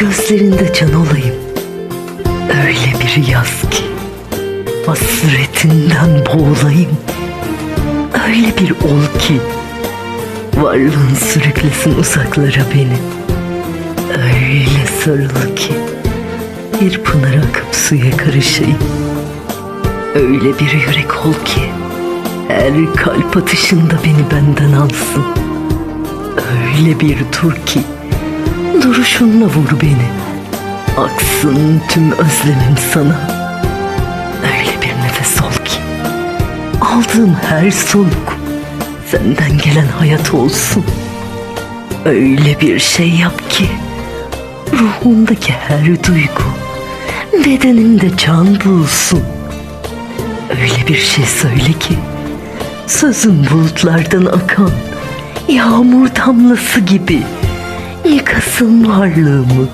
Gözlerinde can olayım. Öyle bir yaz ki hasretinden boğulayım. Öyle bir ol ki varlığın sürüklesin uzaklara beni. Öyle sarıl ki bir pınar akıp suya karışayım. Öyle bir yürek ol ki her kalp atışında beni benden alsın. Öyle bir dur ki duruşunla vur beni. Aksın tüm özlemim sana. Öyle bir nefes ol ki aldığım her soluk senden gelen hayat olsun. Öyle bir şey yap ki ruhumdaki her duygu bedenimde can bulsun. Öyle bir şey söyle ki sözüm bulutlardan akan yağmur damlası gibi 你可松开了吗？